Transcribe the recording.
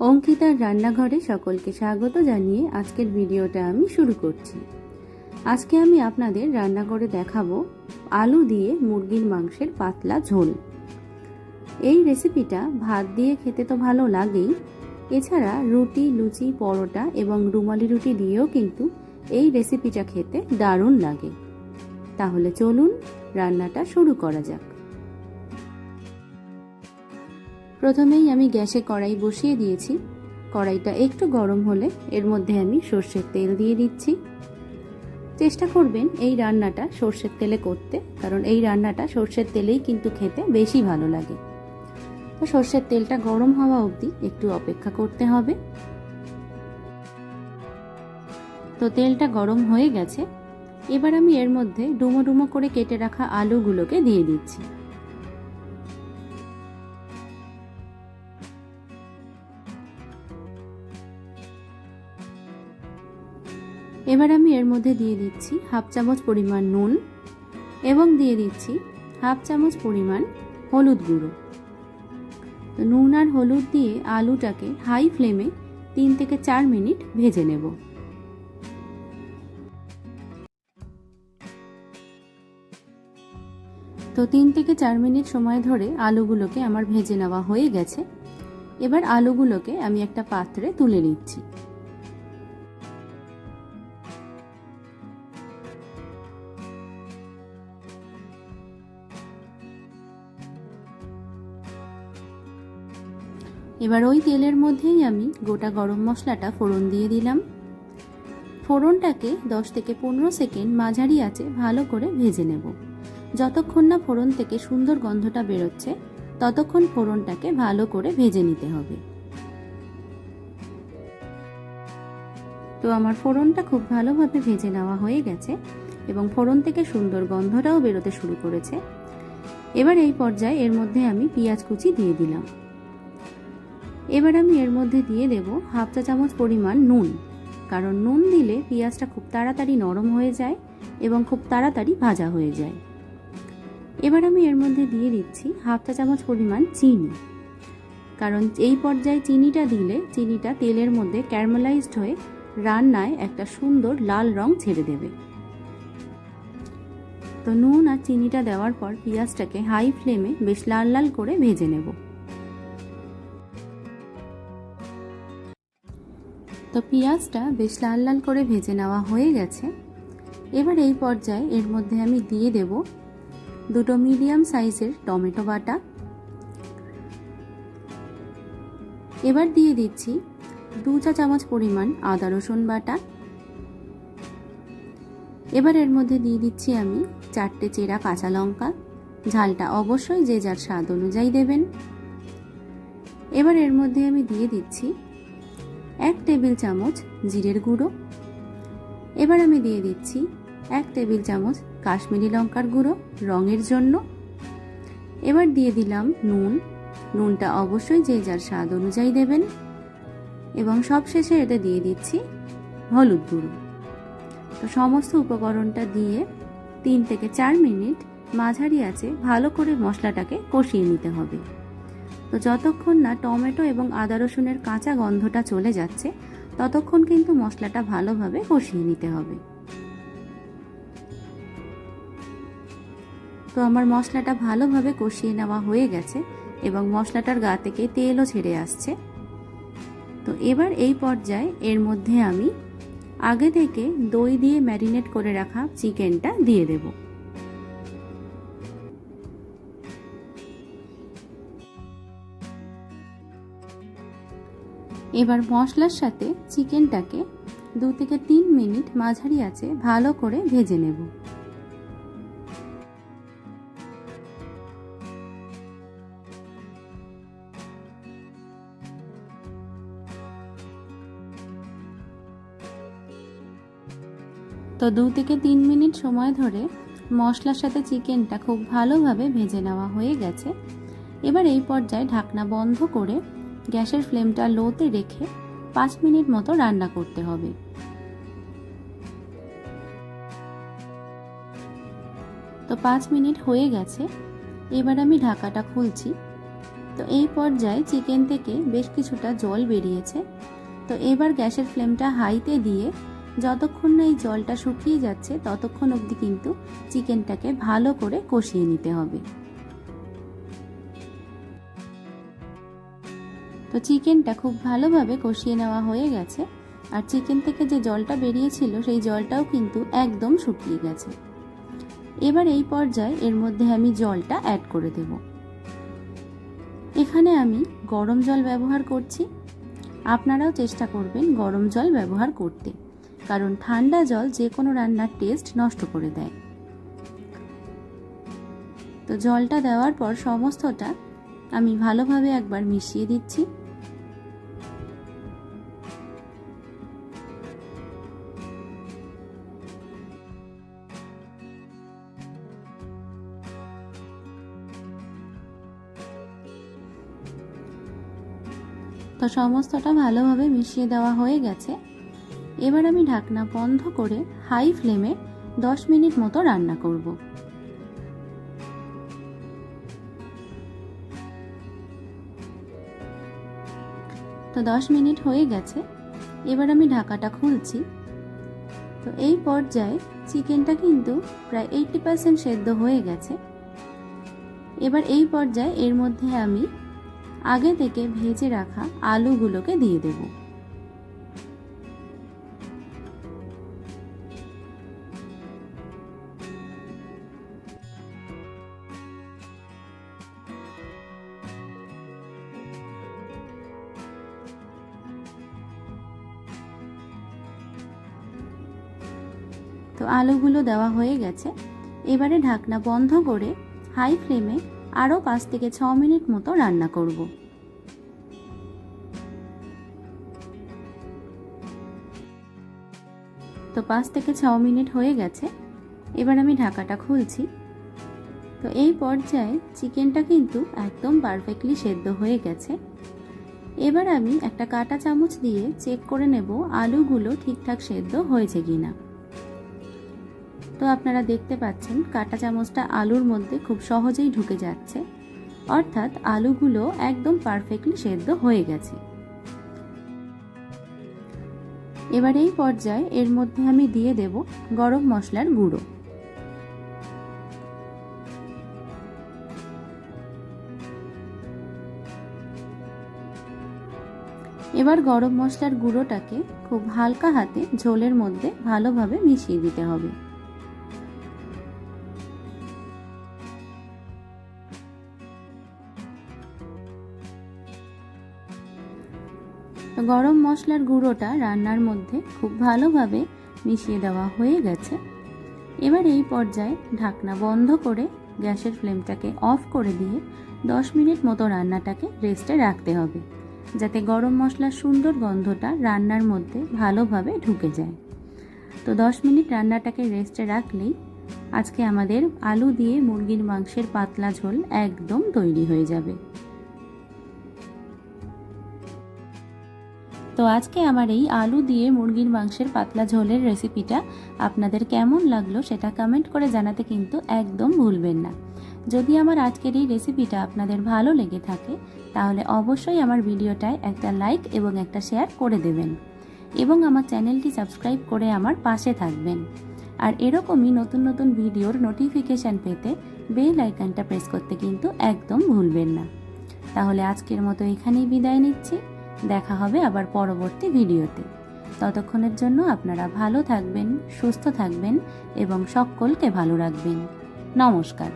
অঙ্কিতার রান্নাঘরে সকলকে স্বাগত জানিয়ে আজকের ভিডিওটা আমি শুরু করছি। আজকে আমি আপনাদের রান্না করে দেখাবো আলু দিয়ে মুরগির মাংসের পাতলা ঝোল। এই রেসিপিটা ভাত দিয়ে খেতে তো ভালো লাগেই, এছাড়া রুটি, লুচি, পরোটা এবং রুমালি রুটি দিয়েও কিন্তু এই রেসিপিটা খেতে দারুণ লাগে। তাহলে চলুন রান্নাটা শুরু করা যাক। প্রথমেই আমি গ্যাসে কড়াই বসিয়ে দিয়েছি। কড়াইটা একটু গরম হলে এর মধ্যে আমি সর্ষের তেল দিয়ে দিচ্ছি। চেষ্টা করবেন এই রান্নাটা সর্ষের তেলে করতে, কারণ এই রান্নাটা সর্ষের তেলেই কিন্তু খেতে বেশি ভালো লাগে। তো সর্ষের তেলটা গরম হওয়া অবধি একটু অপেক্ষা করতে হবে। তো তেলটা গরম হয়ে গেছে। এবার আমি এর মধ্যে ডুমো ডুমো করে কেটে রাখা আলুগুলোকে দিয়ে দিচ্ছি। এবার আমি এর মধ্যে দিয়ে দিচ্ছি হাফ চামচ পরিমাণ নুন এবং দিয়ে দিচ্ছি হাফ চামচ পরিমাণ হলুদ গুঁড়ো। তো নুন আর হলুদ দিয়ে আলুটাকে হাই ফ্লেমে তিন থেকে চার মিনিট ভেজে নেব। তো তিন থেকে চার মিনিট সময় ধরে আলুগুলোকে আমার ভেজে নেওয়া হয়ে গেছে। এবার আলুগুলোকে আমি একটা পাত্রে তুলে নিচ্ছি। এবার ওই তেলের মধ্যেই আমি গোটা গরম মশলাটা ফোড়ন দিয়ে দিলাম। ফোড়নটাকে দশ থেকে পনেরো সেকেন্ড মাঝারি আছে ভালো করে ভেজে নেব। যতক্ষণ না ফোড়ন থেকে সুন্দর গন্ধটা বেরোচ্ছে, ততক্ষণ ফোড়নটাকে ভালো করে ভেজে নিতে হবে। তো আমার ফোড়নটা খুব ভালোভাবে ভেজে নেওয়া হয়ে গেছে এবং ফোড়ন থেকে সুন্দর গন্ধটাও বেরোতে শুরু করেছে। এবার এই পর্যায়ে এর মধ্যে আমি পেঁয়াজ কুচি দিয়ে দিলাম। এবার আমি এর মধ্যে দিয়ে দেব হাফ চা চামচ পরিমাণ নুন। কারণ নুন দিলে পেঁয়াজটা খুব তাড়াতাড়ি নরম হয়ে যায় এবং খুব তাড়াতাড়ি ভাজা হয়ে যায়। এবার আমি এর মধ্যে দিয়ে দিচ্ছি হাফ চা চামচ পরিমাণ চিনি। কারণ এই পর্যায়ে চিনিটা দিলে চিনিটা তেলের মধ্যে ক্যারামেলাইজড হয়ে রান্নায় একটা সুন্দর লাল রং ছেড়ে দেবে। তো নুন আর চিনিটা দেওয়ার পর পেঁয়াজটাকে হাই ফ্লেমে বেশ লাল লাল করে ভেজে নেব। তো পেঁয়াজটা বেশ লাল লাল করে ভেজে নেওয়া হয়ে গেছে। এবার এই পর্যায়ে এর মধ্যে আমি দিয়ে দেব দুটো মিডিয়াম সাইজের টমেটো বাটা। এবার দিয়ে দিচ্ছি দু চা চামচ পরিমাণ আদা রসুন বাটা। এবার এর মধ্যে দিয়ে দিচ্ছি আমি চারটে চেরা কাঁচা লঙ্কা। ঝালটা অবশ্যই যে যার স্বাদ অনুযায়ী দেবেন। এবার এর মধ্যে আমি দিয়ে দিচ্ছি এক টেবিল চামচ জিরের গুঁড়ো। এবার আমি দিয়ে দিচ্ছি এক টেবিল চামচ কাশ্মীরি লঙ্কার গুঁড়ো রঙের জন্য। এবার দিয়ে দিলাম নুন। নুনটা অবশ্যই যে যার স্বাদ অনুযায়ী দেবেন। এবং সবশেষে এতে দিয়ে দিচ্ছি হলুদ গুঁড়ো। তো সমস্ত উপকরণটা দিয়ে তিন থেকে চার মিনিট মাঝারি আছে ভালো করে মশলাটাকে কষিয়ে নিতে হবে। তো যতক্ষণ না টমেটো এবং আদা রসুনের কাঁচা গন্ধটা চলে যাচ্ছে, ততক্ষণ কিন্তু মশলাটা ভালোভাবে কষিয়ে নিতে হবে। তো আমার মশলাটা ভালোভাবে কষিয়ে নেওয়া হয়ে গেছে এবং মশলাটার গা থেকে তেলও ছেড়ে আসছে। তো এবার এই পর্যায়ে এর মধ্যে আমি আগে থেকে দই দিয়ে ম্যারিনেট করে রাখা চিকেনটা দিয়ে দেবো। এবার মশলার সাথে চিকেনটাকে দু থেকে তিন মিনিট মাঝারি আছে ভালো করে ভেজে নেব। তো দু থেকে তিন মিনিট সময় ধরে মশলার সাথে চিকেনটা খুব ভালোভাবে ভেজে নেওয়া হয়ে গেছে। এবার এই পর্যায়ে ঢাকনা বন্ধ করে গ্যাসের ফ্লেমটা লোতে রেখে পাঁচ মিনিট মতো রান্না করতে হবে। তো পাঁচ মিনিট হয়ে গেছে, এবার আমি ঢাকাটা খুলছি। তো এই পর্যায়ে চিকেন থেকে বেশ কিছুটা জল বেরিয়েছে। তো এবার গ্যাসের ফ্লেমটা হাইতে দিয়ে যতক্ষণ না এই জলটা শুকিয়ে যাচ্ছে, ততক্ষণ অবধি কিন্তু চিকেনটাকে ভালো করে কষিয়ে নিতে হবে। তো চিকেনটা খুব ভালোভাবে কষিয়ে নেওয়া হয়ে গেছে। আর চিকেন থেকে যে জলটা বেরিয়েছিল, সেই জলটাও কিন্তু একদম শুকিয়ে গেছে। এবার এই পর্যায়ে এর মধ্যে আমি জলটা অ্যাড করে দেব। এখানে আমি গরম জল ব্যবহার করছি। আপনারাও চেষ্টা করবেন গরম জল ব্যবহার করতে, কারণ ঠান্ডা জল যে কোনো রান্নার টেস্ট নষ্ট করে দেয়। তো জলটা দেওয়ার পর সমস্তটা আমি ভালোভাবে একবার মিশিয়ে দিচ্ছি। তো সমস্তটা ভালোভাবে মিশিয়ে দেওয়া হয়ে গেছে। এবার আমি ঢাকনা বন্ধ করে হাই ফ্লেমে দশ মিনিট মতো রান্না করব। তো দশ মিনিট হয়ে গেছে। এবার আমি ঢাকাটা খুলছি। তো এই পর্যায়ে চিকেনটা কিন্তু প্রায় এইটটি পার্সেন্ট সেদ্ধ হয়ে গেছে। এবার এই পর্যায়ে এর মধ্যে আমি আগে থেকে ভেজে রাখা আলুগুলোকে দিয়ে দেব। আলুগুলো দেওয়া হয়ে গেছে। এবারে ঢাকনা বন্ধ করে হাই ফ্লেমে আরও পাঁচ থেকে ছ মিনিট মতো রান্না করব। তো পাঁচ থেকে ছ মিনিট হয়ে গেছে। এবার আমি ঢাকাটা খুলছি। তো এই পর্যায়ে চিকেনটা কিন্তু একদম পারফেক্টলি সেদ্ধ হয়ে গেছে। এবার আমি একটা কাটা চামচ দিয়ে চেক করে নেব আলুগুলো ঠিকঠাক সেদ্ধ হয়েছে কিনা। তো আপনারা দেখতে পাচ্ছেন কাটা চামচটা আলুর মধ্যে খুব সহজেই ঢুকে যাচ্ছে। অর্থাৎ আলুগুলো একদম পারফেক্টলি সেদ্ধ হয়ে গেছে। এবার এই পর্যায়ে এর মধ্যে আমি দিয়ে দেব গরম মশলার গুঁড়ো। এবার গরম মশলার গুঁড়োটাকে খুব হালকা হাতে ঝোলের মধ্যে ভালোভাবে মিশিয়ে দিতে হবে। গরম মশলার গুঁড়োটা রান্নার মধ্যে খুব ভালোভাবে মিশিয়ে দেওয়া হয়ে গেছে। এবার এই পর্যায়ে ঢাকনা বন্ধ করে গ্যাসের ফ্লেমটাকে অফ করে দিয়ে দশ মিনিট মতো রান্নাটাকে রেস্টে রাখতে হবে, যাতে গরম মশলার সুন্দর গন্ধটা রান্নার মধ্যে ভালোভাবে ঢুকে যায়। তো দশ মিনিট রান্নাটাকে রেস্টে রাখলেই আজকে আমাদের আলু দিয়ে মুরগির মাংসের পাতলা ঝোল একদম তৈরি হয়ে যাবে। তো আজকে আমার এই আলু দিয়ে মুরগির মাংসের পাতলা ঝোলের রেসিপিটা আপনাদের কেমন লাগল সেটা কমেন্ট করে জানাতে কিন্তু একদম ভুলবেন না। যদি আমার আজকের এই রেসিপিটা আপনাদের ভালো লেগে থাকে, তাহলে অবশ্যই আমার ভিডিওটায় একটা লাইক এবং একটা শেয়ার করে দেবেন এবং আমার চ্যানেলটি সাবস্ক্রাইব করে আমার পাশে থাকবেন। আর এরকমই নতুন নতুন ভিডিওর নোটিফিকেশান পেতে বেল আইকনটা প্রেস করতে কিন্তু একদম ভুলবেন না। তাহলে আজকের মতো এখানেই বিদায় নিচ্ছি। দেখা হবে আবার পরবর্তী ভিডিওতে। ততক্ষণের জন্য আপনারা ভালো থাকবেন, সুস্থ থাকবেন এবং সকলকে ভালো রাখবেন। নমস্কার।